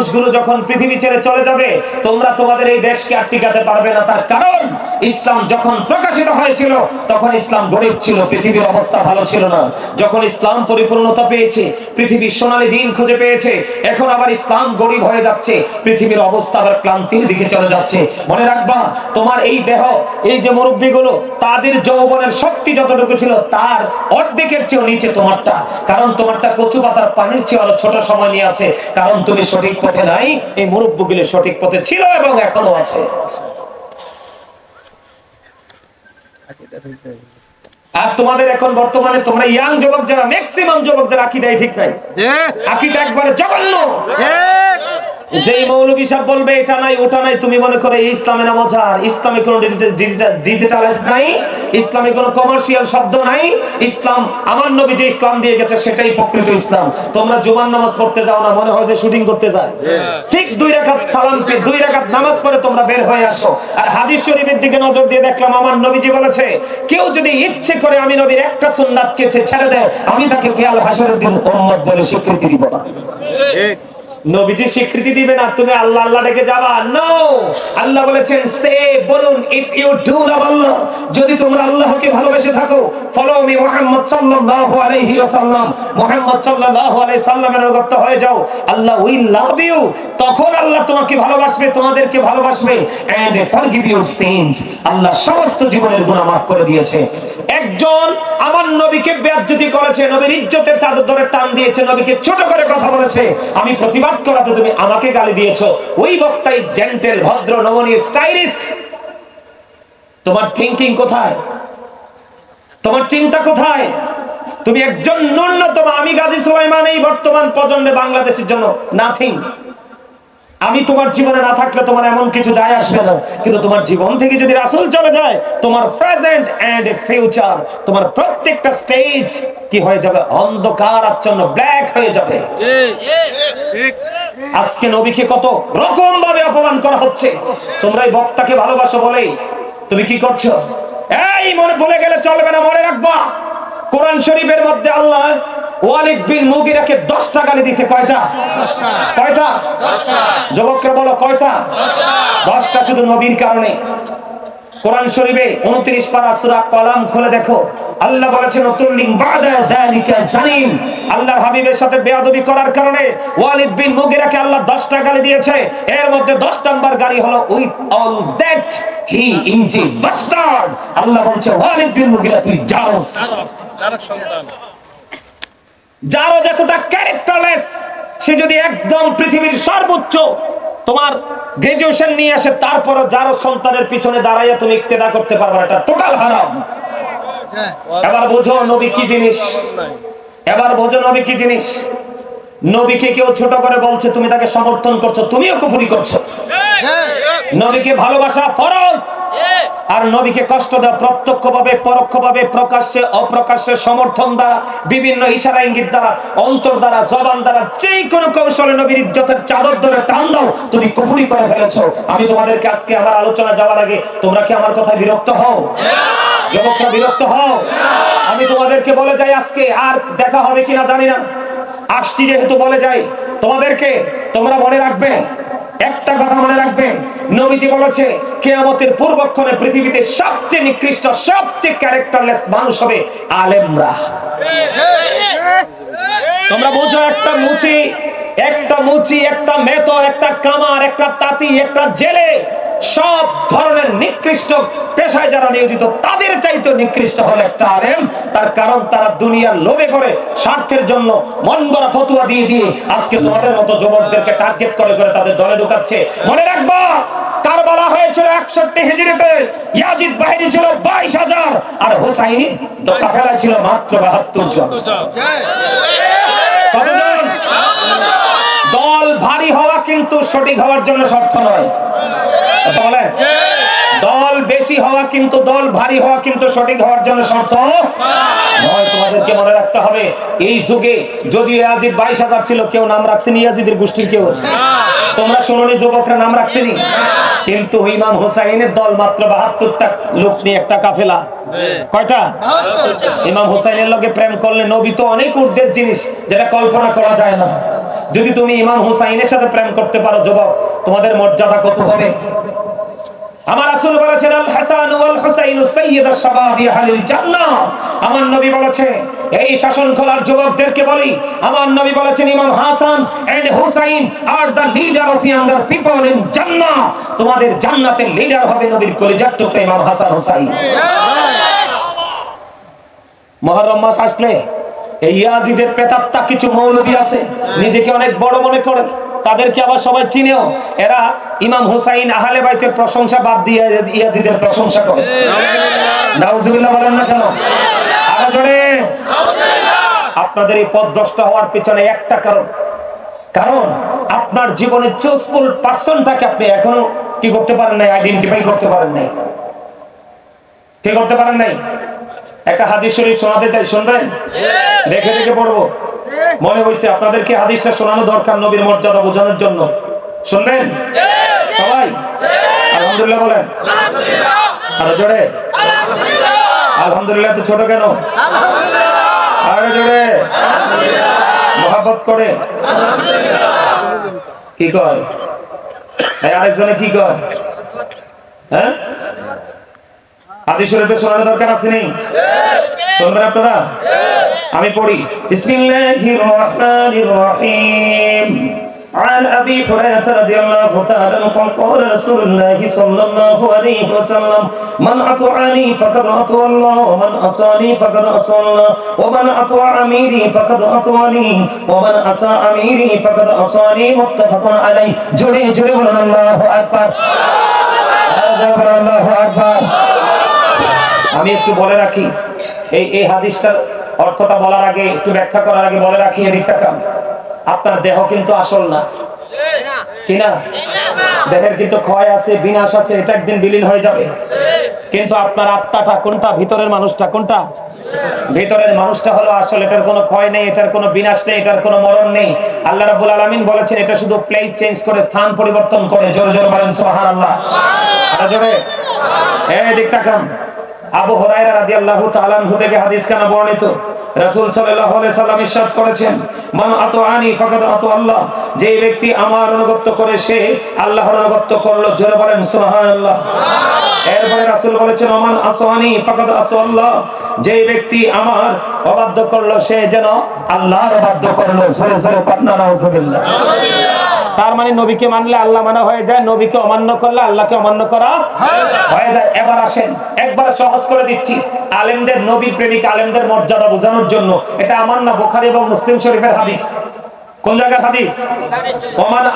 মানুষগুলো যখন পৃথিবী ছেড়ে চলে যাবে, তোমরা তোমাদের এই দেশকে আর টিকাতে পারবে না। তার কারণ, ইসলাম যখন প্রকাশিত হয়েছিল, তখন ইসলাম গরিব ছিল, পৃথিবীর অবস্থা ভালো ছিল না। যখন ইসলাম পরিপূর্ণতা পেয়েছে, পৃথিবীর সোনালী দিন খুঁজে পেয়েছে, এখন আবার ইসলাম গরিব হয়ে যাচ্ছে, পৃথিবীর অবস্থা আবার ক্লান্তির দিকে চলে যাচ্ছে। মনে রাখবা, তোমার এই দেহ, এই যে মুরব্বীগুলো, তাদের যৌবনের শক্তি যতটুকু ছিল তার অর্ধেকের চেয়েও নিচে তোমারটা। কারণ তোমারটা কচু পাতার পানির চেয়ে আরও ছোট সময় নিয়ে আছে। কারণ তুমি সঠিক পথে নাই এই মুরব্বীগুলি সঠিক পথে ছিল এবং এখনও আছে। আর তোমাদের এখন বর্তমানে তোমরা ইয়াং যুবক যারা ম্যাক্সিমাম যুবকদের আকিদাই ঠিক নাই। আকিদা একবারে জঘন্য। যেই মৌলবী সাহেব বলবে এটা নাই ওটা নাই। তুমি মনে করে ইসলামে না বোঝার ইসলামে কোনো ডিজিটালাইজ নাই ইসলামে কোনো কমার্শিয়াল শব্দ নাই। ইসলাম আমার নবী যে ইসলাম দিয়ে গেছে সেটাই প্রকৃত ইসলাম। তোমরা জুমার নামাজ পড়তে যাও না মনে হয় যে শুটিং করতে যায়। ঠিক দুই রাকাত সালাম দুই রাকাত নামাজ পড়ে তোমরা বের হয়ে আসো। আর হাদিস শরীফের দিকে নজর দিয়ে দেখলাম আমার নবীজি বলেছে কেউ যদি ইচ্ছে করে আমি নবীর একটা সুন্নাতকে ছেড়ে দেয় আমি তাকে কেয়াল হাসরের দিন উম্মত বলে স্বীকৃতি দিব না। নবীজি স্বীকৃতি দিবে না তুমি আল্লাহ আল্লাহ ডেকে যাবা। নো আল্লাহ বলেছেন, সে বলুন if you do love Allah যদি তোমরা আল্লাহকে ভালোবেসে থাকো ফলো মি মুহাম্মদ সাল্লাল্লাহু আলাইহি ওয়াসাল্লাম। মুহাম্মদ সাল্লাল্লাহু আলাইহি সাল্লামের অনুগত হয়ে যাও। আল্লাহ উইল লাভ ইউ তখন আল্লাহ তোমাকে ভালোবাসবে, তোমাদেরকে ভালোবাসবে এন্ড ফরগিভ ইউর সিনস আল্লাহ সমস্ত জীবনের গুনাহ মাফ করে দিয়েছে। একজন আমার নবীকে বেয়াজ্জতি করেছে, নবীর ইজ্জতের চাদর ধরে টান দিয়েছে, নবীকে ছোট করে কথা বলেছে। আমি প্রতিবাদ করাতে তুমি আমাকে গালি দিয়েছ। ওই বক্তাই জেন্টেল ভদ্র, নমনীয় স্টাইলিস্ট তোমার থিঙ্কিং কোথায়? তোমার চিন্তা কোথায়? তুমি একজন ন্যূনতম, আমি গাজী সুলাইমান এই বর্তমান প্রজন্মে বাংলাদেশের জন্য নাথিং আমি তোমার জীবনে না থাকলে তোমার এমন কিছু যায় আসবে না। কিন্তু তোমার জীবন থেকে যদি রাসূল চলে যায়, তোমার প্রেজেন্ট এন্ড ফিউচার তোমার প্রত্যেকটা স্টেজ কি হয়ে যাবে? অন্ধকার, আচ্ছন্ন ব্ল্যাক হয়ে যাবে। আজকে নবীকে কত রকম ভাবে অপমান করা হচ্ছে। তোমরা এই বক্তাকে ভালোবাসো বলেই। তুমি কি করছ? এই মনে বলে গেলে চলবে না, মনে রাখবা। কোরআন শরীফের মধ্যে আল্লাহ ওয়ালিদ বিন মুগিরাকে দশটা কয়টা? কয়টা? বলো, কয়টা? দশটা শুধু নবীর কারণে। কোরআন শরীফে 29 পারা সূরা কলাম খুলে দেখো। আল্লাহ হাবিবের সাথে বেয়াদবি করার কারণে বিন মুগিরাকে আল্লাহ 10টা গালি দিয়েছে। এর মধ্যে 10 নাম্বার গালি হলো with all that he is আল্লাহ বলছে বিন মুগিরা, তুই যারও যতটা ক্যারেক্টারলেস সে যদি একদম পৃথিবীর সর্বোচ্চ তোমার গ্রাজুয়েশন নিয়ে আসে তারপরও যারও সন্তানের পিছনে দাঁড়াইয়া তুমি ইক্তেদা করতে পারবে না, এটা টোটাল হারাম। এবার বোঝো নবী কি জিনিস? এবার বোঝো নবী কি জিনিস? নবীকে কেউ ছোট করে বলছে, তুমি তাকে সমর্থন করছ, তুমিও কুফুরি করছ। নবীকে ভালোবাসা ফরজ। আর নবীকে কষ্ট দেওয়া প্রত্যক্ষভাবে, পরোক্ষভাবে, প্রকাশ্যে, অপ্রকাশ্যে সমর্থন দ্বারা, বিভিন্ন ইশারা ইঙ্গিত দ্বারা, অন্তর দ্বারা, জবান দ্বারা, যে কোনো কৌশলে নবীর ইজ্জতের চাদর ধরে টান দাও, তুমি কুফুরি করে ফেলেছো। আমি তোমাদেরকে আজকে আমার আলোচনা যাওয়ার আগে, তোমরা কি আমার কথায় বিরক্ত হও? যুবকরা বিরক্ত হও? আমি তোমাদেরকে বলে যাই আজকে, আর দেখা হবে কিনা জানি না। আসছি যেহেতু বলে যাই। তোমাদেরকে তোমরা মনে রাখবে, একটা কথা মনে রাখবে। নবীজি বলেছে, কেয়ামতের পূর্বক্ষণে পৃথিবীতে সবচেয়ে নিকৃষ্ট, সবচেয়ে ক্যারেক্টারলেস মানুষ হবে আলেমরা। তোমরা বুঝো, একটা মুচি একটা মুচি, একটা মেতর, একটা কামার, একটা তাঁতি, একটা জেলে। সব ধরনের নিকৃষ্ট পেশায় যারা নিয়োজিত তাদের চাইতে নিকৃষ্ট হলো একটা আলেম। তার কারণ তারা দুনিয়ার লোভে করে স্বার্থের জন্য মন গড়া ফতুয়া দিয়ে দিয়ে আজকে তোমাদের মতো যুবকদেরকে টার্গেট করে করে তাদের দলে ঢুকাচ্ছে। মনে রাখবা কারবালা হয়েছিল একষট্টি হিজড়িতে ইয়াজিদ বাহিনী ছিল বাইশ হাজার আর হোসাইনি কাফেলা ছিল মাত্র বাহাত্তর জন। কতজন? দল ভারী হওয়া কিন্তু সঠিক হওয়ার জন্য শর্ত নয়। কথা বলেন? দল বেশি হওয়া কিন্তু দল ভারী হওয়া কিন্তু সঠিক হওয়ার জন্য শর্ত নয়। তোমাদেরকে মনে রাখতে হবে এই যুগে যদি ইয়াজিদ বাইশ হাজার ছিল কেউ নাম রাখছেন ইয়াজিদের গোষ্ঠীর কেউ তোমরা শুনুনি যুবকরা নাম রাখছেনি? কিন্তু ইমাম হোসাইনের দল মাত্র বাহাত্তরটা লোক নিয়ে একটা কাফেলা। কয়টা? ইমাম হোসাইনের লগে প্রেম করলে নবী তো অনেক ঊর্ধ্বের জিনিস যেটা কল্পনা করা যায় না। যদি তুমি ইমাম হুসাইনের সাথে প্রেম করতে পারো যুবক তোমাদের মর্যাদা কত হবে? আমার রাসূল বলেছেন আল হাসান ওয়াল হুসাইন সাইয়্যিদুশ শাবাবি আহলিল জান্নাহ। আমার নবী বলেছে এই শাসন খোলার যুবকদেরকে বলি আমার নবী বলেছেন Imam Hasan and Hussain are the leader of younger people in Jannah. তোমাদের জান্নাতের লিডার হবে নবীর কলিজার টুকরা ইমাম হাসান হুসাইন। মহরম মাস আসলে ইয়াজিদের কিছু মৌলবী আছে, নিজেকে অনেক বড় মনে করে, তাদেরকে আবার সবাই চিনেও। এরা ইমাম হুসাইন বাইতের প্রশংসা বাদ দিয়ে ইয়াজিদের প্রশংসা করে। নাউজুবিল্লাহ বলেন না কেন? আপনাদের এই পথভ্রষ্ট হওয়ার পিছনে একটা কারণ। কারণ আপনার জীবনে চোসফুল পার্সনটাকে আপনি এখনও কি করতে পারেন নাই? আইডেন্টিফাই করতে পারেন নাই। কি করতে পারেন নাই? একটা হাদিস শরীফ শোনাতে চাই শুনবেন? দেখে দেখে পড়ব। মনে হয়েছে আপনাদেরকে হাদিসটা শোনানো দরকার নবীর মর্যাদা বোঝানোর জন্য। শুনবেন? সবাই? আলহামদুলিল্লাহ বলেন। আরও জোরে? আলহামদুলিল্লাহ! তো ছোট কেন? আরও জোরে? মহাবত করে? কি কয়? এই আরেকজনে কি কয়? হ্যাঁ? হাদিস শরীফে শোনার দরকার আছে নেই শুনবেন আপনারা আমি পড়ি বিসমিল্লাহির রহমানির রহিম عن أبي هريرة رضي الله تعالى عنه قال رسول الله صلى الله عليه وسلم من أطعني فقد أطوى الله ومن أصاني فقد أصى الله ومن أطوى أميري فقد أطواني ومن أساء أميري فقد أصاني متفق عليه جري جري الله أكبر الله أكبر আমি একটু বলে রাখি এই এই হাদিসটার অর্থটা বলার আগে একটু ব্যাখ্যা করার আগে বলে রাখি এদিকটা কাম। আপনার দেহ কিন্তু আসল না। কি না? দেহের কিন্তু ক্ষয় আছে বিনাশ আছে এটা একদিন বিলীন হয়ে যাবে। কিন্তু আপনার আত্মাটা কোনটা? ভিতরের মানুষটা কোনটা? ভিতরের মানুষটা হলো আসল এটার কোনো ক্ষয় নেই এটার কোনো বিনাশ নেই এটার কোনো মরণ নেই। আল্লাহ রাব্বুল আলামিন বলেছেন এটা শুধু প্লেস চেঞ্জ করে স্থান পরিবর্তন করে। জোরে জোরে বলেন সুবহানাল্লাহ। আরও জোরে। এই দিকটা কাম। আবু হুরায়রা রাদিয়াল্লাহু তাআলা আনহু থেকে হাদিস কানা বর্ণিত। রাসূল সাল্লাল্লাহু আলাইহি সাল্লাম ইরশাদ করেছেন মান আতাআনি ফাকাদ আতা আল্লাহ। যে ব্যক্তি আমার অনুগত্য করে সে আল্লাহর অনুগত্য করল। জোরে বলেন সুবহানাল্লাহ। এরপরে রাসূল বলেছেন ওমান আসওয়ানি ফাকাদ আসা আল্লাহ। যে ব্যক্তি আমার অবাধ্য করল সে যেন আল্লাহর অবাধ্য করল। জোরে জোরে পান্না নাউজুবিল্লাহ। তার মানে নবীকে মানলে আল্লাহ মানা হয়ে যায়, নবীকে অমান্য করলে আল্লাহকে অমান্য করা হয়ে যায়। এবার আসেন, একবার সহজ করে দিচ্ছি। আলেমদের নবী প্রেমিক আলেমদের মর্যাদা বোঝানোর জন্য। এটা আমার না বোখারি এবং মুসলিম শরীফের হাদিস। কোন জায়গার হাদিস? ওমান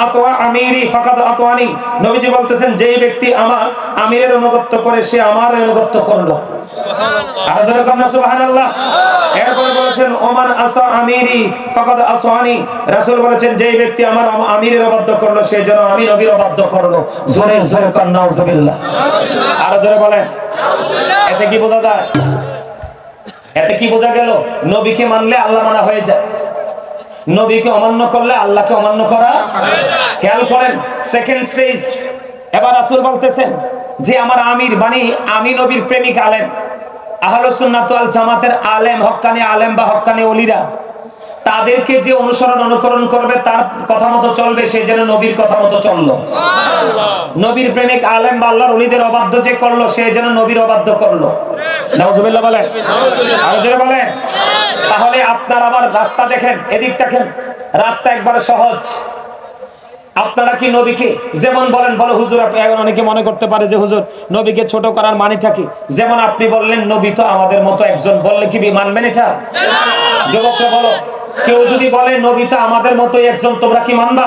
আমিরি ফাকাদ নবীজি বলতেছেন যেই ব্যক্তি আমার আমিরের অনুগত্য করে সে আমার অনুগত্য করল। আর ধরে কন্যা সুবহানাল্লাহ। এরপরে বলেছেন ওমান আসা আমিরি ফাকাদ আসওয়ানি। রাসূল বলেছেন যেই ব্যক্তি আমার আমিরের অবাধ্য করল সে যেন আমি নবীর অবাধ্য করল। জোরে জোরে কন্যা উজবিল্লাহ। আর জোরে বলেন। এতে কি বোঝা যায়? এতে কি বোঝা গেল? নবীকে মানলে আল্লাহ মানা হয়ে যায়। নবীকে অমান্য করলে আল্লাহকে অমান্য করা খেয়াল করেন সেকেন্ড স্টেজ এবার আসল বলতেছেন যে আমার আমির বাণী, আমি নবীর প্রেমিক আলেম। আহলসুন্নাত আল জামাতের আলেম হকানি আলেম বা হকানি ওলিরা। তাদেরকে যে অনুসরণ অনুকরণ করবে তার কথা মতো চলবে সে যেন নবীর কথা মতো চলল। নবীর প্রেমিক আলেম বা আল্লাহর ওলিদের অবাধ্য যে করল সে যেন নবীর অবাধ্য করল। বলেন। আরও বলেন। তাহলে আপনার আবার রাস্তা দেখেন এদিক দেখেন। রাস্তা একবারে সহজ। আপনারা কি নবীকে যেমন বলেন বলো হুজুর আপনি অনেকে মনে করতে পারে যে হুজুর নবীকে ছোট করার মানেটা কি? যেমন আপনি বললেন নবী তো আমাদের মতো একজন বললে কি মানবেন এটা? যুবকরা বলো। কেউ যদি বলে, নবী তো আমাদের মতোই একজন, তোমরা কি মানবা?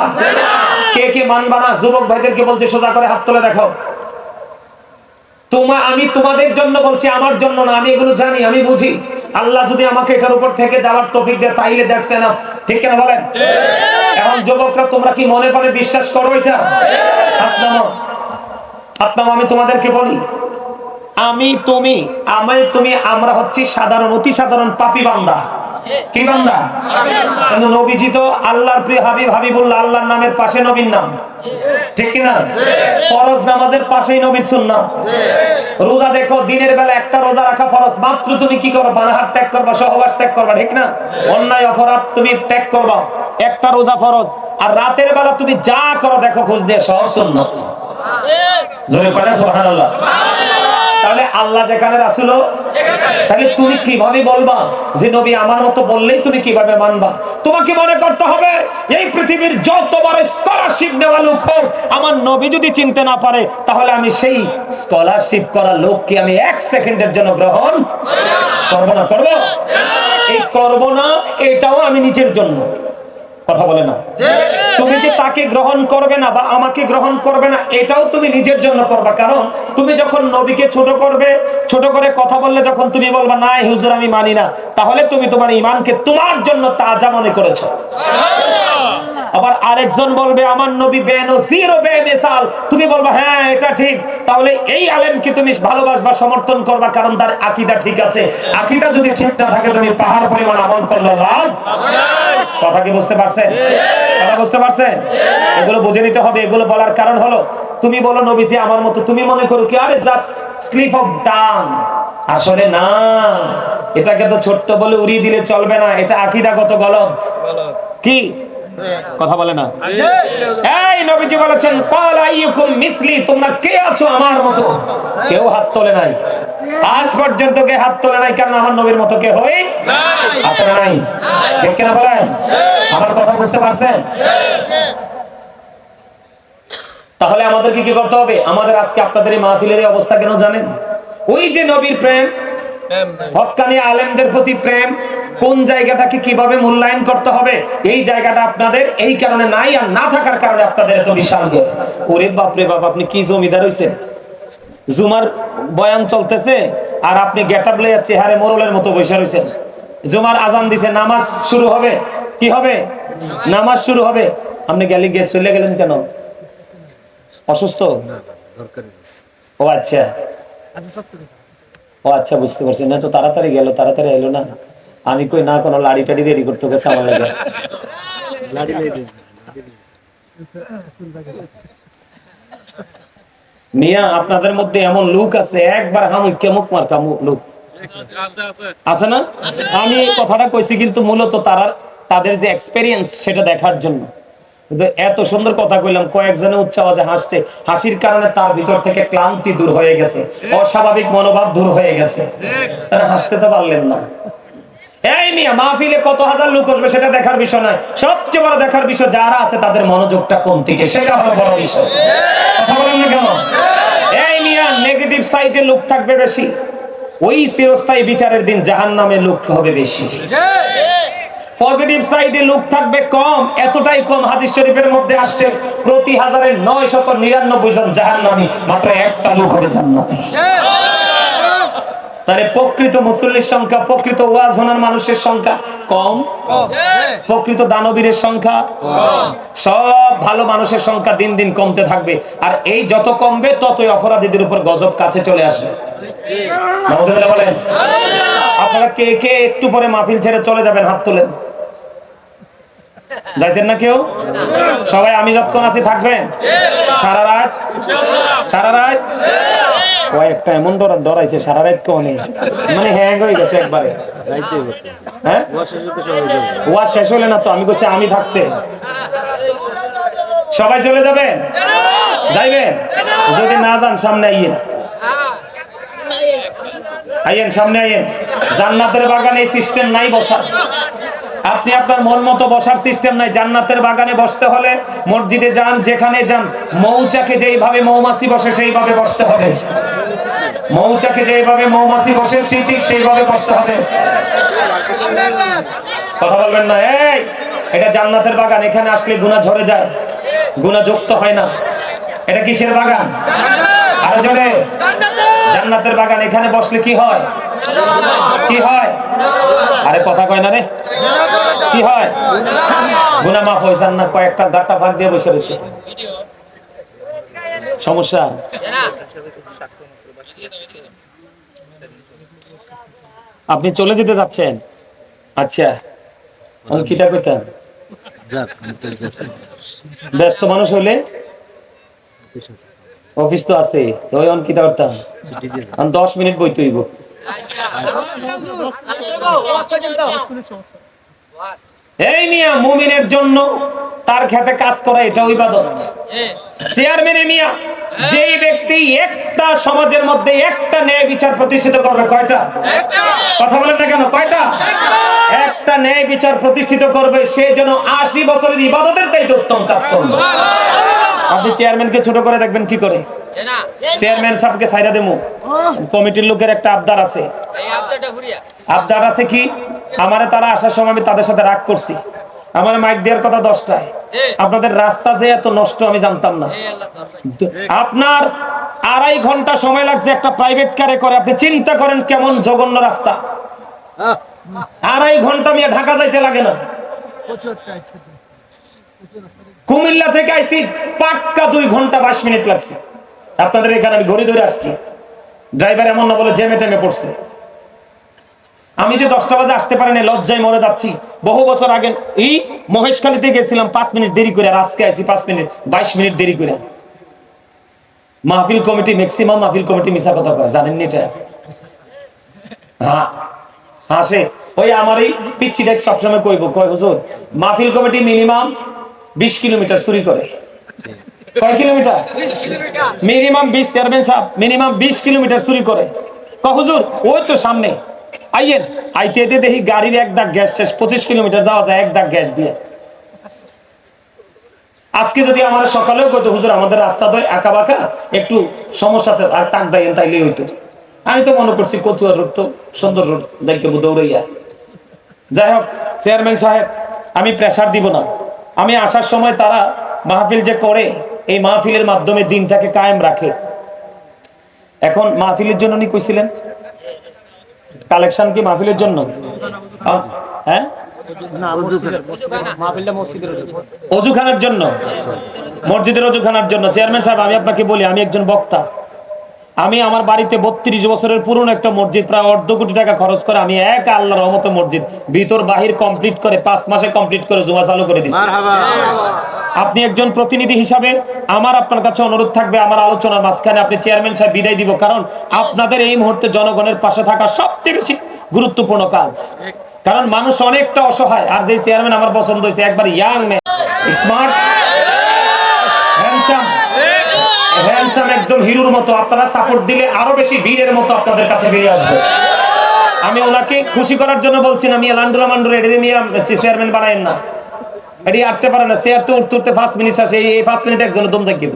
কে কে মানবা না? যুবক ভাইদেরকে বলছে, সোজা করে হাত তুলে দেখাও তোমা আমি তোমাদের জন্য বলছি, আমার জন্য না, আমি এগুলো জানি, আমি বুঝি। আল্লাহ যদি আমাকে এটার উপর থেকে যাওয়ার তৌফিক দেয়, তাইলে দ্যাটস এনাফ ঠিক কেন বলেন? এখন যুবকরা, তোমরা কি মনে মনে বিশ্বাস করো এটা? আপনার আপনার আমি তোমাদেরকে বলি আমি তুমি আমি তুমি আমরা হচ্ছি সাধারণ অতি সাধারণ পাপি বান্দা। কি বান্দা? কিন্তু নবীজি তো আল্লাহর প্রিয় হাবিব হাবিবুল্লাহ আল্লাহর নামের পাশে নবীর নাম। ঠিক কি না ফরজ নামাজের পাশেই নবীর সুন্নাহ। রোজা দেখো দিনের বেলা একটা রোজা রাখা ফরজ। মাত্র তুমি কি করবা? বানাহার ত্যাগ করবা সহবাস ত্যাগ করবা ঠিক না? অন্যায় অপরাধ তুমি ত্যাগ করবা। একটা রোজা ফরজ। আর রাতের বেলা তুমি যা করো দেখো খোঁজ দিয়ে সব সুন্নাহ। জোরে পড়ে সুবহানাল্লাহ। তাহলে আল্লাহ যেখানে রাসূল, তাহলে তুমি কীভাবে বলবা? যে নবী আমার মতো বললেই তুমি কীভাবে মানবা? তোমাকে মনে করতে হবে, এই পৃথিবীর যত বড় স্কলারশিপ নেওয়া লোক হোক, আমার নবী যদি চিনতে না পারে, তাহলে আমি সেই স্কলারশিপ করা লোককে আমি এক সেকেন্ডের জন্য গ্রহণ করব না, করব? এই করব না, এটাও আমি নিজের জন্য। কথা বলে না তুমি যে তাকে গ্রহণ করবে না বা আমাকে গ্রহণ করবে না এটাও তুমি নিজের জন্য করবা। কারণ তুমি যখন নবীকে ছোট করবে ছোট করে কথা বললে যখন তুমি বলবা না হুজুর আমি মানি না তাহলে তুমি তোমার ইমানকে তোমার জন্য তাজা মনে করেছ। আবার আরেকজন বলবে আমার নবী বেনজির ও বেমিসাল। তুমি বলবা হ্যাঁ এটা ঠিক। তাহলে এই আলেমকে তুমি ভালোবাসবা সমর্থন করবা কারণ তার আকীদা ঠিক আছে। আকীদা যদি ঠিক না থাকে তুমি পাহাড় পরিমাণ আমল করলে লাভ কথা কি বুঝতে পারছেন? কথা বুঝতে পারছেন? এগুলো বুঝে নিতে হবে এগুলো বলার কারণ হলো তুমি বলো নবীজি আমার মতো তুমি মনে করো কি? আরে জাস্ট স্লিপ অফ টাং আসলে না এটাকে তো ছোট্ট বলে উড়িয়ে দিলে চলবে না এটা আকীদাগত গলত। কি? কথা বলে না। এই নবীজি বলেছেন ক্বাল আইয়ুকুম মিসলি, তোমরা কে আছো আমার মতো? কেউ হাত তোলে নাই। আজ পর্যন্ত কে হাত তোলে নাই কারণ আমার নবীর মতো কে হই আছে নাই? ঠিক কিনা বলেন? আমার কথা বুঝতে পারছেন? তাহলে আমাদেরকে কি করতে হবে? আমাদের আজকে আপনাদের এই মাহফিলের অবস্থা কেন জানেন? ওই যে নবীর প্রেম হক্কানি আলেমদের প্রতি প্রেম কোন জায়গাটাকে কীভাবে মূল্যায়ন করতে হবে? এই জায়গাটা আপনাদের এই কারণে নাই আর না থাকার কারণে আপনাদের এত বিশাল জ্ঞান ওরে বাপরে বাপ আপনি কি জমিদার হইছেন? জুমার বয়ান চলতেছে আর আপনি গেটাপ লইয়া চেহারে মোরলের মতো বসে রয়েছেন জুমার আজান দিছে নামাজ শুরু হবে। কি হবে? নামাজ শুরু হবে। আপনি গেলে গিয়ে চলে গেলেন কেন? অসুস্থ? ও আচ্ছা। ও আচ্ছা বুঝতে পারছি। না তো তাড়াতাড়ি গেল তাড়াতাড়ি এলো না। আমি কই না কোনো লাড়ি টাড়ি রেডি করতে গেছে আমার লাগে মিয়া আপনাদের মধ্যে এমন লোক আছে একবার হামু কেমক মার কামু লোক। আছে না? আমি এই কথাটা কইছি কিন্তু মূলত তারা তাদের যে এক্সপেরিয়েন্স সেটা দেখার জন্য। এত সুন্দর কথা কইলাম কয়েকজনে উচ্চ আওয়াজে হাসছে। হাসির কারণে তার ভিতর থেকে ক্লান্তি দূর হয়ে গেছে অস্বাভাবিক মনোভাব দূর হয়ে গেছে। তারা হাসতে তো পারলেন না। এই মিয়া, মাহফিলে কত হাজার লোক আসবে সেটা দেখার বিষয় নয়। সবচেয়ে বড় দেখার বিষয়, যারা আছে তাদের মনোযোগটা কোন দিকে? সেটা হলো বড় বিষয়। কথা বলেন না কেন? এই মিয়া নেগেটিভ সাইডে লোক থাকবে বেশি। ওই চিরস্থায়ী বিচারের দিন জাহান নামে লোক হবে বেশি। পজিটিভ সাইডে লোক থাকবে কম, এতটাই কম হাদিস শরীফের মধ্যে আসছে, প্রতি হাজারে নয় শত নিরানব্বই জন জাহান্নামী, মাত্র একটা লোক হবে জান্নাতি। তাহলে প্রকৃত মুসল্লির সংখ্যা প্রকৃত ওয়াজ শোনার মানুষের সংখ্যা কম? প্রকৃত দানবীরের সংখ্যা সব ভালো মানুষের সংখ্যা দিন দিন কমতে থাকবে। আর এই যত কমবে ততই অপরাধীদের উপর গজব কাছে চলে আসবে। বলেন আপনারা কে কে একটু পরে মাহফিল ছেড়ে চলে যাবেন হাত তোলেন। যাইতেন না কেউ? সবাই আমি যতক্ষণ আছি থাকবেন? সারা রাত? সারা রাত? এমন সারা রাত কোনে মানে হ্যাং আমি আমি থাকতে। সবাই চলে যাবেন? যাইবেন? যদি না যান, সামনে আইয়েন। আইয়েন, সামনে আইয়েন। জান্নাতের বাগানে সিস্টেম নাই বসার। আপনি আপনার মন মতো বসার সিস্টেম নাই। জান্নাতের বাগানে বসতে হলে মসজিদে যান যেখানে যান মৌচাকে যেইভাবে মৌমাছি বসে সেইভাবে বসতে হবে। মৌচাকে যেইভাবে মৌমাছি বসে সেই ঠিক সেইভাবে বসতে হবে। কথা বলবেন না? এই এটা জান্নাতের বাগান এখানে আসলে গুণা ঝরে যায়। গুণা যুক্ত হয় না। এটা কিসের বাগান? আরও জোরে। জান্নাতের বাগান এখানে বসলে কি হয়? কি হয়? আরে কথা কয় না রে। কি হয়? গুনা মাফ হয়েছেন না কয়েকটা গাট্টা ভাগ দিয়ে বসে রয়েছে। সমস্যা? আপনি চলে যেতে যাচ্ছেন? আচ্ছা। কইতাম। আমি তো ব্যস্ত। ব্যস্ত মানুষ হলে অফিস তো আছে তো অঙ্কিতা করতাম আমি দশ মিনিট বইতে হইব। এই মিয়া, মুমিনের জন্য তার খেতে কাজ করা এটাও ইবাদত। চেয়ারম্যানে মিয়া, যেই ব্যক্তি একটা সমাজের মধ্যে একটা ন্যায় বিচার প্রতিষ্ঠিত করবে, কয়টা? কথা বলেন না কেন, কয়টা? একটা ন্যায় বিচার প্রতিষ্ঠিত করবে, সে যেন আশি বছরের ইবাদতের চাইতে উত্তম কাজ করবে। আপনি চেয়ারম্যানকে ছোট করে দেখবেন কি করে? চেয়ারম্যান সাহেবকে সাইরা দেবো। কমিটির লোকের একটা আবদার আছে। আবদার আছে কি? আমারে তারা আসার সময় আমি তাদের সাথে রাগ করছি। আমার মাইক দেওয়ার কথা দশটায়। আপনাদের রাস্তা যে এত নষ্ট আমি জানতাম না। আপনার আড়াই ঘণ্টা সময় লাগছে একটা প্রাইভেট কারে করে। আপনি চিন্তা করেন কেমন জঘন্য রাস্তা। আড়াই ঘণ্টা আমি ঢাকা যাইতে লাগে না। কুমিল্লা থেকে আইসি পাক্কা দুই ঘণ্টা বাইশ মিনিট লাগছে। আপনাদের এখানে আমি ঘড়ি ধরে আসছি। ড্রাইভার এমন না বলে জেমে টেমে পড়ছে। আমি যে দশটা বাজে আসতে পারিনি, লজ্জায় মরে যাচ্ছি। বহু বছর আগে, এই মহেশখালীতে গেছিলাম, পাঁচ মিনিট দেরি করে, আর আজকে আইসি পাঁচ মিনিট, বাইশ মিনিট দেরি করে। মাহফিল কমিটি ম্যাক্সিমাম মাহফিল কমিটি মিশা কথা কয়, জানেন এটা? হ্যাঁ হাসে ওই আমার এই দেখ সবসময় কইব, কয়, হুজুর, মাহফিল কমিটি মিনিমাম বিশ কিলোমিটার চুরি করে। কয় কিলোমিটার? মিনিমাম বিশ চেয়ারম্যান সাহেব, মিনিমাম বিশ কিলোমিটার চুরি করে। হুজুর, ওই তো সামনে। আইয়েন, আইতে আইতে দেখি গাড়ির এক দাগ গ্যাস শেষ, পঁচিশ কিলোমিটার যাওয়া যায় এক দাগ গ্যাস দিয়ে। আজকে যদি আমার সকালেও কইতো, হুজুর, আমাদের রাস্তা তো একা বাঁকা, একটু সমস্যা আছে, আর তাক দাইয়েন তাইলেই হইতো। আমি তো মনে করছি কচুয়া রোড তো, সুন্দর রোড দেখতে দৌড়াইয়া যাই হোক, চেয়ারম্যান সাহেব, আমি প্রেসার দিব না। আমি আসার সময় তারা মাহফিল যে করে এই মাহফিলের মাধ্যমে দিনটাকে কায়েম রাখে। এখন মাহফিলের জন্য নি কইছিলেন? কালেকশন কি মাহফিলের জন্য? হ্যাঁ? অজুখানার জন্য? মসজিদের অজুখানার জন্য। চেয়ারম্যান সাহেব আমি আপনাকে বলি আমি একজন বক্তা। আমি আমার বাড়িতে বত্রিশ বছরের পুরনো একটা মসজিদ প্রায় অর্ধ কোটি টাকা খরচ করে আমি এক আল্লাহ রহমত মসজিদ ভিতর বাহির কমপ্লিট করে পাঁচ মাসে কমপ্লিট করে জুমা চালু করে দিচ্ছি আপনি একজন প্রতিনিধি হিসাবে আমার আপনার কাছে অনুরোধ থাকবে আমার আলোচনার মাঝখানে আপনি চেয়ারম্যান সাহেব বিদায় দিব কারণ আপনাদের এই মুহূর্তে জনগণের পাশে থাকা সবচেয়ে বেশি গুরুত্বপূর্ণ কাজ। কারণ মানুষ অনেকটা অসহায় আর যে চেয়ারম্যান আমার পছন্দ হয়েছে একবার ইয়াং স্মার্ট হ্যান্ডসাম হ্যান্ডসাম একদম হিরোর মতো। আপনারা সাপোর্ট দিলে আরও বেশি বীরের মতো আপনাদের কাছে বেরিয়ে আসবে। আমি ওনাকে খুশি করার জন্য বলছি না মিয়া লান্ডুরা মান্ডুরা এডি মিয়া চেয়ারম্যান বানায়েন না। এটি আটতে পারে না চেয়ার তো উঠতে উঠতে পাঁচ মিনিট আসে এই পাঁচ মিনিট একজন দম জাগিয়ে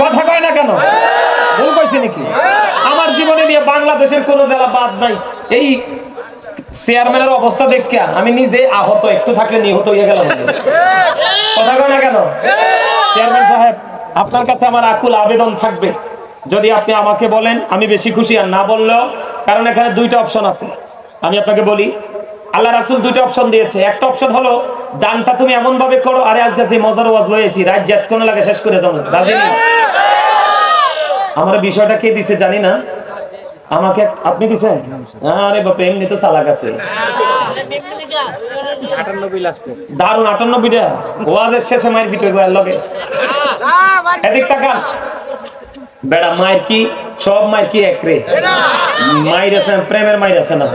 কথা কয় না কেন? ভুল কইছে নাকি? আমার জীবনে নিয়ে বাংলাদেশের কোন জেলা বাদ নাই। এই চেয়ারম্যানের অবস্থা দেখে আমি নিজে আহত একটু থাকলে নিহত হয়ে গেলাম। কথা কয় না কেন? চেয়ারম্যান সাহেব আপনার কাছে আমার আকুল আবেদন থাকবে। যদি আপনি আমাকে বলেন আমি বেশি খুশি আর না বললেও কারণ এখানে দুইটা অপশন আছে। আমি আপনাকে বলি আল্লাহ রাসুল দুইটা অপশন দিয়েছে। একটা অপশন হলো দানটা তুমি এমন ভাবে করো আরে আজকে যে মজার ওয়াজ লয়েছি রাত কোনো কোন লাগে শেষ করে যাব রাজি আমার বিষয়টা কে দিছে জানি না। আমাকে আপনি দিছেন? আরে বাপ এমনি তো চালাক আছে। দারুণ আটানব্বইটা। ওয়াজের শেষে মায়ের পিঠে গোয়ার লগে। এদিক তাকান। বেড়া মায়ের কি? সব মায়ের কি এক রে? মায়ের আছে না, প্রেমের মায়ের আছে না?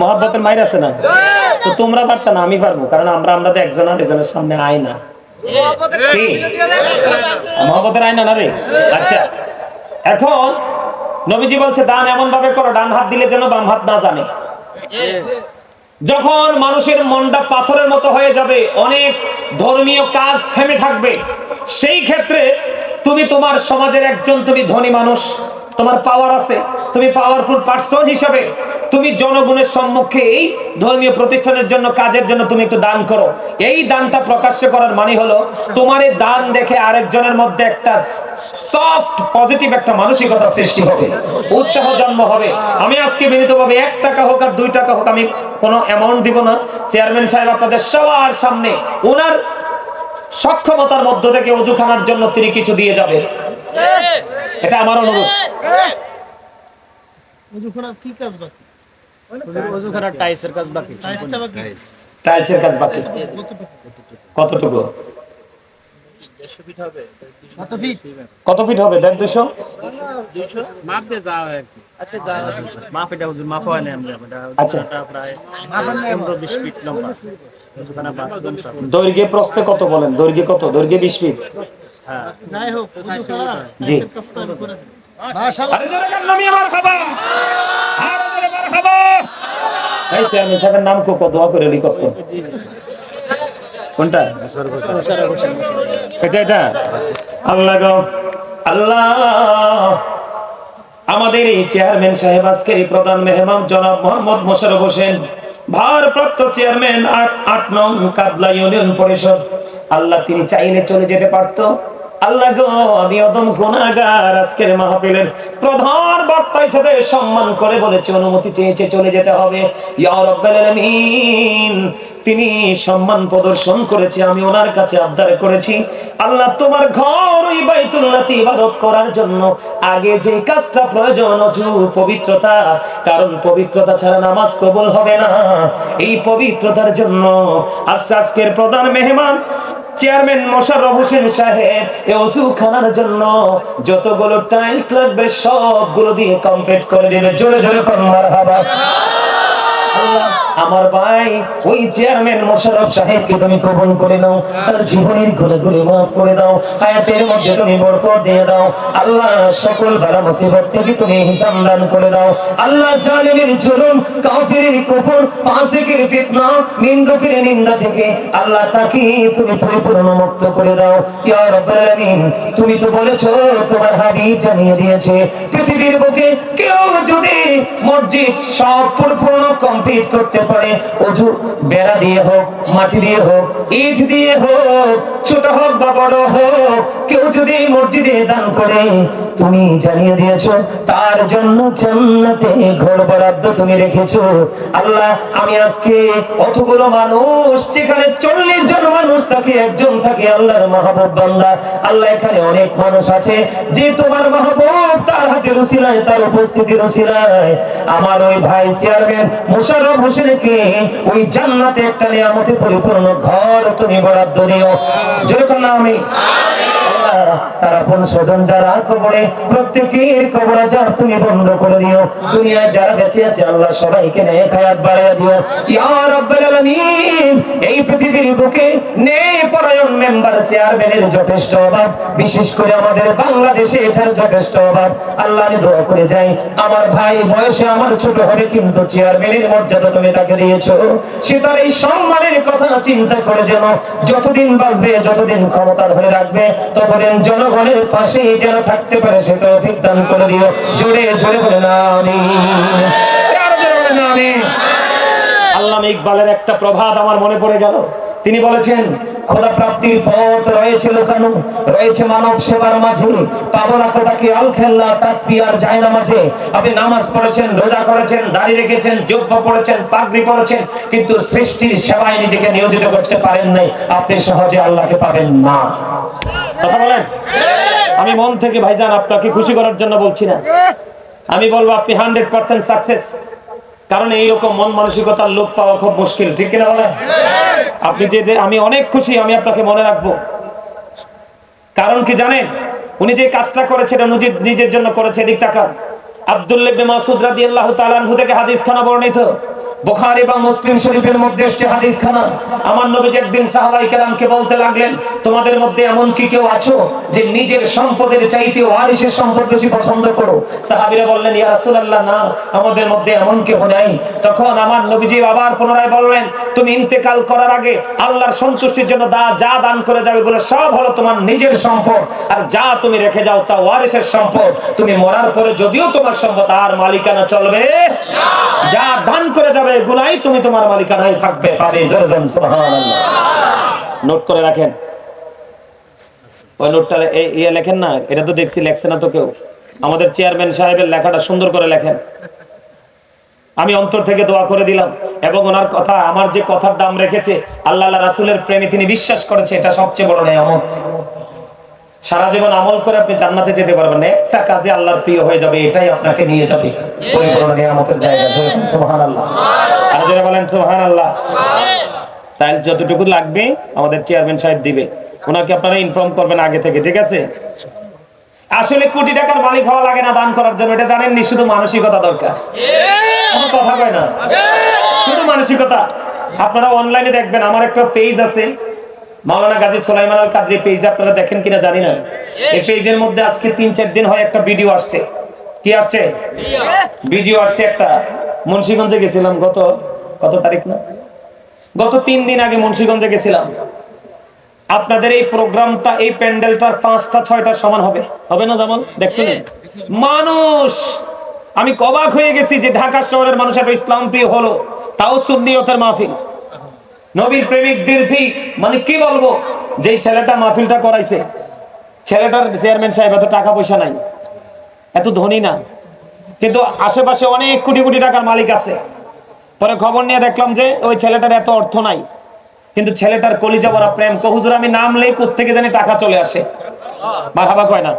মহাব্বতের। মায়ের আছে না? তো তোমরা পারতা না আমি পারব কারণ আমরা আমরা তো একজন আর একজনের সামনে আয় না। মহাব্বতের আয়না না রে? আচ্ছা। এখন নবীজি বলছে, দান এমন ভাবে করো, ডান হাত দিলে যেন বাম হাত না জানে। যখন মানুষের মনটা পাথরের মতো হয়ে যাবে, অনেক ধর্মীয় কাজ থেমে থাকবে, সেই ক্ষেত্রে তুমি তোমার সমাজের একজন, তুমি ধনী মানুষ। তোমার পাওয়ার আছে। তুমি পাওয়ারফুল পার্সন হিসাবে তুমি জনগণের সম্মুখে এই ধর্মীয় প্রতিষ্ঠানের জন্য, কাজের জন্য তুমি একটু দান করো। এই দানটা প্রকাশ্য করার মানে হলো, তোমার এই দান দেখে আরেকজনের মধ্যে একটা সফট পজিটিভ একটা মানসিকতা সৃষ্টি হবে, উৎসাহ জন্ম হবে। আমি আজকে বিনীতভাবে এক টাকা হোক আর দুই টাকা হোক, আমি কোনো অ্যামাউন্ট দিব না। চেয়ারম্যান সাহেব আপনাদের সবার সামনে ওনার সক্ষমতার মধ্য থেকে অজুখানার জন্য তিনি কিছু দিয়ে যাবে এটা আমার অনুরোধ। অজুখানার কি কাজ বাকি? ওজুখানা টাইসের কাজ বাকি। টাইসটা কাজ বাকি। কতটুকু? কতটুকু কত ফিট? হবে? দেড় দুশো? আচ্ছা। সব। দৈর্ঘ্যে প্রস্থে কত বলেন? দৈর্ঘ্যে কত? দৈর্ঘ্যে বিশ ফিট? যাই হোক জি। টাইসের কাজটা আমি করে দিই মাশাআল্লাহ। আরে জোরে গান নামিয়ে মার খাবা। আরে জোরে মার খাবা। এই চেয়ারম্যান সাহেবের নাম কো দোয়া করে লিখো কোনটা? এটা এটা। আল্লাহ গো আল্লাহ। আমাদের এই চেয়ারম্যান সাহেব আজকের এই প্রধান মেহমান জনাব মোহাম্মদ মোশারফ হোসেন ভারপ্রাপ্ত চেয়ারম্যান আট আট নং কাদলা ইউনিয়ন পরিষদ। আল্লাহ তিনি চাইলে চলে যেতে পারতো। আল্লাহ গো গুনাহগার আজকের মাহফিলের প্রধান হিসেবে সম্মান করে বলেছে, অনুমতি চেয়েছে, চলে যেতে হবে। তিনি সম্মান প্রদর্শন করেছে, আমি ওনার কাছে আবদার করেছি। আল্লাহ, তোমার ঘর ওই বাইতুল্লাহতে ইবাদত করার জন্য আগে যে কাজটা প্রয়োজন, অজু, পবিত্রতা, কারণ পবিত্রতা ছাড়া নামাজ কবুল হবে না। এই পবিত্রতার জন্য আজকে আজকের প্রধান মেহমান চেয়ারম্যান মোশাররফ হোসেন সাহেব এই অজু খানার জন্য যতগুলো টাইলস লাগবে সবগুলো দিয়ে কমপ্লিট করে দিবে। জোরে জোরে কর, মারহাবা। আমার ভাই, ওই চেয়ারম্যান মোশাররফ সাহেবকে তুমি কবুল করে নাও, তার জীবনেরগুলো গুলো মাফ করে দাও, হায়াতের মধ্যে তুমি বরকত দিয়ে দাও, আল্লাহ সকল বালা মুসিবত থেকে তুমি হিসাব দান করে দাও, আল্লাহ জালিমের জুলুম, কাফিরের কুফর, ফাসিকের ফিতনা, নিন্দকের নিন্দা থেকে আল্লাহ তাকে তুমি পরিপূর্ণ মুক্ত করে দাও। ইয়া রাব্বুল আলামিন, তুমি তো বলেছ, তোমার হাবিব জানিয়ে দিয়েছে, পৃথিবীর বুকে কেউ যদি মসজিদ সব পরিপূর্ণ কমপ্লিট করতে পারে অজু বেড়া দিয়ে হোক, মাটি দিয়ে হোক, ইট দিয়ে হোক, ছোট হোক বা বড় হোক, কেউ যদি মসজিদে দান করে, তুমি জানিয়ে দিয়েছ, তার জন্য জান্নাতে ঘর বরাদ্দ তুমি রেখেছো। আল্লাহ, আমি আজকে অতগুলো মানুষ, যেখানে চল্লিশ জন মানুষ থাকে, একজন থাকে আল্লাহর মাহবুব বান্দা। আল্লাহ, এখানে অনেক মানুষ আছে, যে তোমার মাহবুব তার হাতে রসিলায় তার উপস্থিতি রসিলায় আমার ওই ভাই চেয়ারম্যান, মোশাররফ হোসেনকে ওই জান্নাতে একটা নিয়ামতে পরিপূর্ণ ঘর তুমি বরাদ্দ দিও। যেরকম না আমি। যথেষ্ট অভাব, বিশেষ করে আমাদের বাংলাদেশে এটার যথেষ্ট অভাব। আল্লাহ দোয়া করে যাই, আমার ভাই বয়সে আমার ছোট হবে, কিন্তু চেয়ারম্যানের মর্যাদা তুমি তাকে দিয়েছ। সে তার এই সম্মানের কথা চিন্তা করে যেন যতদিন বাঁচবে, যতদিন ক্ষমতা ধরে রাখবে, ততদিন জনগণের পাশে যেন থাকতে পারে সে তৌফিক দান করে দিও। জোরে জোরে বলে না আল্লাহ ইকবালের একটা প্রভাত আমার মনে পড়ে গেল। তিনি বলেছেন খোদা প্রাপ্তির পথ রয়েছে রয়েছে মানব সেবার মাঝে। পাবো না আল মাঝে। আপনি নামাজ পড়েছেন, রোজা করেছেন, দাড়ি রেখেছেন যোগ্য পড়েছেন, পাগড়ি পড়েছেন, কিন্তু সৃষ্টির সেবায় নিজেকে নিয়োজিত করতে পারেন নাই। আপনি সহজে আল্লাহকে পাবেন না। কথা বলেন? আমি মন থেকে ভাইজান, আপনাকে খুশি করার জন্য বলছি না। আমি বলব, আপনি হান্ড্রেড পার্সেন্ট সাকসেস। কারণ এইরকম মন মানসিকতার লোক পাওয়া খুব মুশকিল। ঠিক কিনা বলেন? আপনি যে আমি অনেক খুশি, আমি আপনাকে মনে রাখব। কারণ কি জানেন? উনি যে কাজটা করেছে, এটা নিজের নিজের জন্য করেছে, এদিক তাকান। আব্দুল্লাহ মাসউদ রাদিয়াল্লাহু তাআলা আনহু থেকে হাদিস খানা বর্ণিত বুখারী বা মুসলিম শরীফের মধ্যে এসেছে হাদিস খানা আমার নবীজি একদিন সাহাবাই কেরামকে বলতে লাগলেন, তোমাদের মধ্যে এমন কি কেউ আছো যে নিজের সম্পদের চাইতে ওয়ারিসের সম্পদ বেশি পছন্দ করো? সাহাবীরা বললেন, ইয়া রাসূলুল্লাহ, না, আমাদের মধ্যে এমন কেউ নাই। তখন আমার নবীজি আবার পুনরায় বললেন, তুমি ইন্তেকাল করার আগে আল্লাহর সন্তুষ্টির জন্য দা যা দান করে যাবে, এগুলো সব হলো তোমার নিজের সম্পদ। আর যা তুমি রেখে যাও, তা ওয়ারিসের সম্পদ। তুমি মরার পরে যদিও তোমার সম্পদ আর মালিকানা চলবে যা দান করে যাবে এগুলাই তুমি তোমার মালিকানায় থাকবে পারে। নোট করে রাখেন। ওই নোটটা ইয়ে লেখেন না, এটা তো দেখছি লেখছে না তো কেউ। আমাদের চেয়ারম্যান সাহেবের লেখাটা সুন্দর করে লেখেন। আমি অন্তর থেকে দোয়া করে দিলাম, এবং ওনার কথা, আমার যে কথার দাম রেখেছে আল্লাহ রাসুলের প্রেমে তিনি বিশ্বাস করেছে, এটা সবচেয়ে বড় নেয়ামত। সারা জীবন আমল করে আপনি জান্নাতে যেতে পারবেন একটা কাজে আল্লাহর প্রিয় হয়ে যাবে, এটাই আপনাকে নিয়ে যাবে। পরিপূর্ণ নিয়ামতের জায়গা সুবহান আল্লাহ আর যারা বলেন সুবহান আল্লাহ তাহলে যতটুকু লাগবে আমাদের চেয়ারম্যান সাহেব দিবে। ওনাকে আপনারা ইনফর্ম করবেন আগে থেকে, ঠিক আছে? আসলে কোটি টাকার মালিক হওয়া লাগে না দান করার জন্য, এটা জানেননি শুধু মানসিকতা দরকার। কোনো কথা কয় না। শুধু মানসিকতা। আপনারা অনলাইনে দেখবেন, আমার একটা পেজ আছে। মাওলানা গাজী সোলাইমান আল কাদরি পেজটা আপনারা দেখেন কিনা জানি না। এই পেজের মধ্যে আজকে তিন চার দিন হয় একটা ভিডিও আসছে। কি আসছে? ভিডিও আসছে একটা। মুন্সিগঞ্জে গেছিলাম গত কত তারিখ না? গত তিন দিন আগে মুন্সিগঞ্জে গেছিলাম। আপনাদের এই প্রোগ্রামটা এই প্যান্ডেলটার পাঁচটা ছয়টার সমান হবে। হবে না জামাল? দেখছেন মানুষ! আমি কবাক হয়ে গেছি যে ঢাকা শহরের মানুষ এত ইসলাম প্রিয় হলো। তাও সুন্নিয়তের মাহফিল। নবীর প্রেমিকদের যে মানে কি বলব যেই ছেলেটা মাহফিলটা করাইছে ছেলেটার চেয়ারম্যান সাহেব এত টাকা পয়সা নাই এত ধনী না কিন্তু আশেপাশে অনেক কোটি কোটি টাকার মালিক আছে। পরে খবর নিয়ে দেখলাম যে ওই ছেলেটার এত অর্থ নাই কিন্তু ছেলেটার কলিজা ভরা প্রেম কহুজুর আমি নাম লেই থেকে জানি টাকা চলে আসে। মারহাবা কয় না?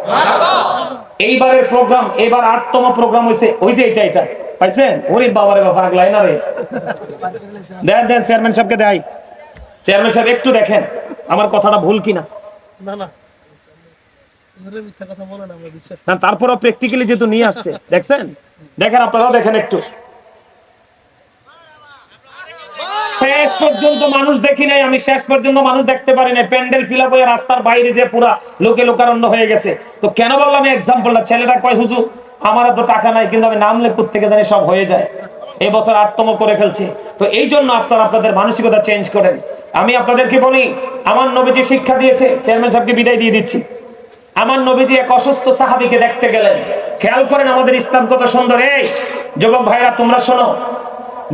এইবারের প্রোগ্রাম এবার আটতম প্রোগ্রাম হয়েছে ওই যে এটা এটা। পাইছেন? ওরে বাবারে বাবা আগলাই না রে। দেন দেন চেয়ারম্যান সাহেবকে দেয় চেয়ারম্যান সাহেব একটু দেখেন আমার কথাটা ভুল কিনা। না না। ওরে মিথ্যা কথা বলে আমরা বিশ্বাস না তারপরও প্র্যাকটিক্যালি যেহেতু নিয়ে আসছে দেখছেন? দেখেন আপনারাও দেখেন একটু। শেষ পর্যন্ত মানুষ দেখি নাই, আমি শেষ পর্যন্ত মানুষ দেখতে পারি নাই। প্যান্ডেল ফিল আপ হয়ে রাস্তার বাইরে যে পুরা লোকে লোকারণ্য হয়ে গেছে। তো কেন বললাম এক্সাম্পলটা ছেলেটা কয়, হুজুর, আমার তো টাকা নাই, কিন্তু আমি নাম লেখ থেকে জানি সব হয়ে যায়। এই বছর আটতম করে ফেলছে। তো এই জন্য আপনারা আপনাদের মানসিকতা চেঞ্জ করেন। আমি আপনাদেরকে বলি, আমার নবীজি শিক্ষা দিয়েছে চেয়ারম্যান সাহেবকে বিদায় দিয়ে দিচ্ছি। আমার নবীজি এক অসুস্থ সাহাবিকে দেখতে গেলেন। খেয়াল করেন আমাদের ইসলাম কত সুন্দর। এই, যুবক ভাইরা, তোমরা শোনো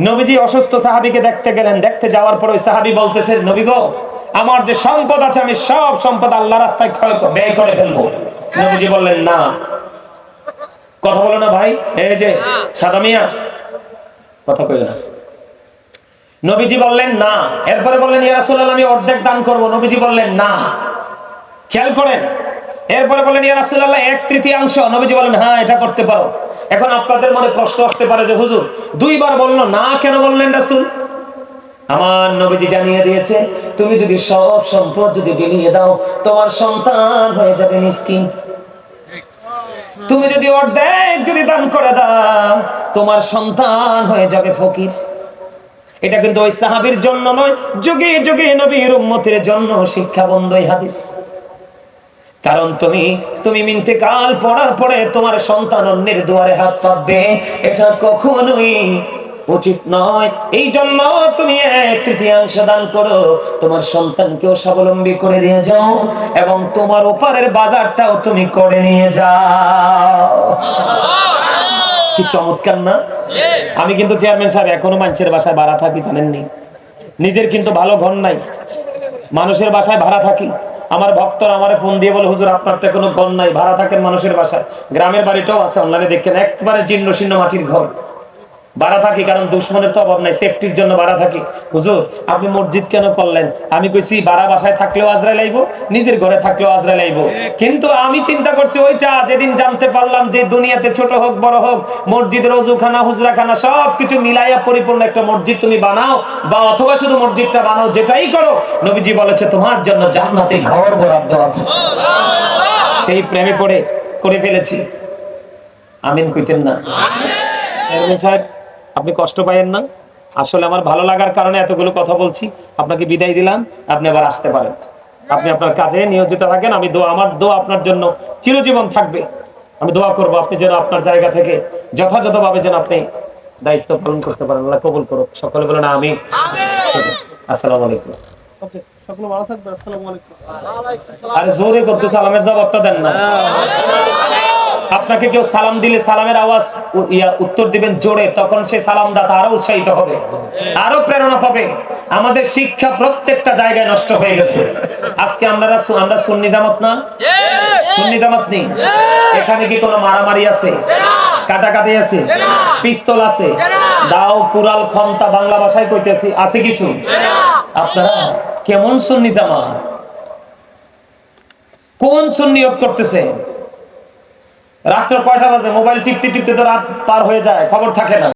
নবীজি অসুস্থ সাহাবিকে দেখতে গেলেন। দেখতে যাওয়ার পর ওই সাহাবি বলতেছে, নবী গো, আমার যে সম্পদ আছে, আমি সব সম্পদ আল্লাহ রাস্তায় ব্যয় করে ফেলব। নবীজি বললেন, না। কথা বলো না ভাই। এই যে, সাদা মিয়া, কথা কইল না। নবীজি বললেন, না। এরপরে বললেন, ইয়া রাসূলুল্লাহ, আমি অর্ধেক দান করব। নবীজি বললেন, না। খেয়াল করেন এরপরে বলেন, ইয়া রাসূলুল্লাহ, এক তৃতীয়াংশ। নবীজি বলেন হ্যাঁ এটা করতে পারো। এখন আপনাদের মনে প্রশ্ন আসতে পারে যে, হুজুর, দুইবার বলল, না কেন বললেন রাসূল? আমার নবীজি জানিয়ে দিয়েছে, তুমি যদি সব সম্পদ যদি বিলিয়ে দাও, তোমার সন্তান হয়ে যাবে মিসকিন। তুমি যদি অর্ধেক যদি দান করে দাও, তোমার সন্তান হয়ে যাবে ফকির। এটা কিন্তু ওই সাহাবীর জন্য নয়, যুগে যুগে নবীর উম্মতের জন্য শিক্ষা বন্ধ হাদিস। কারণ তুমি তুমি মিনতে কাল পড়ার পরে তোমার সন্তান অন্যের দুয়ারে হাত পাতবে। এটা কখনোই উচিত নয়। এই জন্য তুমি এক তৃতীয়াংশ দান করো, তোমার সন্তানকেও স্বাবলম্বী করে দিয়ে যাও এবং তোমার ওপারের বাজারটাও তুমি করে নিয়ে যাও। কি চমৎকার না? আমি কিন্তু চেয়ারম্যান সাহেব এখনও মানুষের বাসায় ভাড়া থাকি, জানেননি? নিজের কিন্তু ভালো ঘর নাই। মানুষের বাসায় ভাড়া থাকি। আমার ভক্তরা আমার ফোন দিয়ে বলে, হুজুর, আপনার তো কোনো ঘর নাই, ভাড়া থাকেন মানুষের বাসায়। গ্রামের বাড়িটাও আছে অনলাইনে দেখেন, একবারে জীর্ণ শীর্ণ মাটির ঘর। ভাড়া থাকি কারণ দুশ্মনের তো অভাব নাই সেফটির জন্য ভাড়া থাকি। হুজুর আপনি মসজিদ কেন করলেন? আমি কইছি ভাড়া বাসায় থাকলেও আজরা লাইব নিজের ঘরে থাকলেও আজরা লাইব কিন্তু আমি চিন্তা করছি ওইটা যেদিন জানতে পারলাম যে দুনিয়াতে ছোট হোক বড় হোক মসজিদের অজুখানা হুজরাখানা সব কিছু মিলাইয়া পরিপূর্ণ একটা মসজিদ তুমি বানাও বা অথবা শুধু মসজিদটা বানাও যেটাই করো। নবীজি বলেছে তোমার জন্য জান্নাতে ঘর বরাদ্দ আছে। সেই প্রেমে পড়ে করে ফেলেছি। আমিন কইতেন না। চেয়ারম্যান সাহেব আপনি কষ্ট পাইয়েন না। আসলে আমার ভালো লাগার কারণে এতগুলো কথা বলছি। আপনাকে বিদায় দিলাম। আপনি আবার আসতে পারেন। আপনি আপনার কাজে নিয়োজিত থাকেন। আমি দোয়া আমার দোয়া আপনার জন্য চিরজীবন থাকবে। আমি দোয়া করব আপনি যেন আপনার জায়গা থেকে যথাযথভাবে যেন আপনি দায়িত্ব পালন করতে পারেন। আল্লাহ কবুল করুক। সকলে বলেন আমি আসসালামু আলাইকুম। ওকে সকলে ভালো থাকবে আসসালামু আলাইকুম। আরে জোরে করতে সালামের জবাবটা দেন না। আপনাকে কেউ সালাম দিলে সালামের আওয়াজ ইয়া উত্তর দিবেন জোরে, তখন সে সালাম দাতা আরও উৎসাহিত হবে, আরও প্রেরণা পাবে। আমাদের শিক্ষা প্রত্যেকটা জায়গায় নষ্ট হয়ে গেছে। আজকে আমরা আমরা সুন্নি জামাত না? সুন্নি জামাত নেই? এখানে কি কোনো মারামারি আছে? কাটাকাটি আছে? পিস্তল আছে? দাও কুরাল ক্ষমতা বাংলা ভাষায় কইতেছি, আছে কিছু? আপনারা কেমন সুন্নি জামাত? কোন সুন্নিয়ত করতেছে? রাত্র কয়টা বাজে মোবাইল টিপতে টিপতে তো রাত পার হয়ে যায় খবর থাকে না।